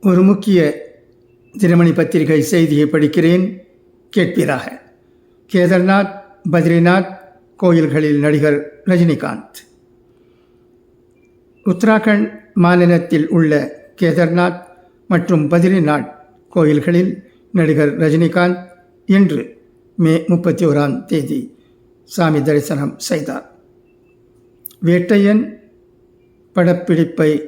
ஒரு முக்கிய தினமணி பத்திரிகை செய்தியை படிக்கிறேன். கேட்பீராக. கேதார்நாத் பத்ரிநாத் கோயில்களில் நடிகர் ரஜினிகாந்த். உத்தராகண்ட் மாநிலத்தில் உள்ள கேதார்நாத் மற்றும் பத்ரிநாத் கோயில்களில் நடிகர் ரஜினிகாந்த் இன்று மே முப்பத்தி ஓராம் தேதி சாமி தரிசனம் செய்தார். வேட்டையன் படப்பிடிப்பை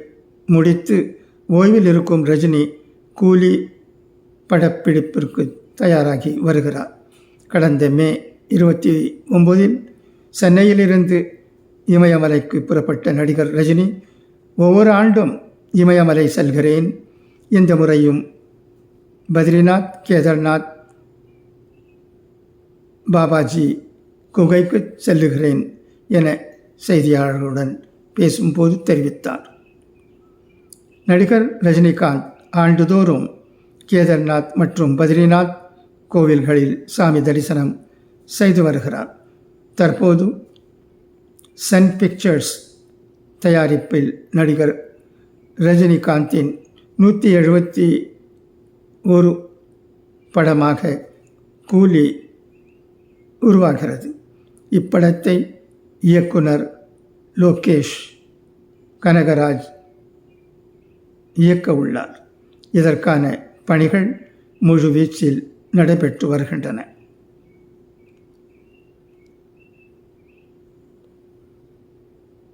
முடித்து ஓய்வில் இருக்கும் ரஜினி கூலி படப்பிடிப்பிற்கு தயாராகி வருகிறார். கடந்த மே இருபத்தி ஒம்போதில் சென்னையிலிருந்து இமயமலைக்கு புறப்பட்ட நடிகர் ரஜினி ஒவ்வொரு ஆண்டும் இமயமலை செல்கிறேன். இந்த முறையும் பத்ரிநாத் கேதார்நாத் பாபாஜி குகைக்கு செல்லுகிறேன் என செய்தியாளர்களுடன் பேசும்போது தெரிவித்தார். நடிகர் ரஜினிகாந்த் ஆண்டுதோறும் கேதார்நாத் மற்றும் பத்ரிநாத் கோவில்களில் சாமி தரிசனம் செய்து வருகிறார். தற்போது சன் பிக்சர்ஸ் தயாரிப்பில் நடிகர் ரஜினிகாந்தின் நூற்றி எழுபத்தி ஒரு படமாக கூலி உருவாகிறது. இப்படத்தை இயக்குனர் லோகேஷ் கனகராஜ் இயக்க உள்ளார். இதற்கான பணிகள் முழுவீச்சில் நடைபெற்று வருகின்றன.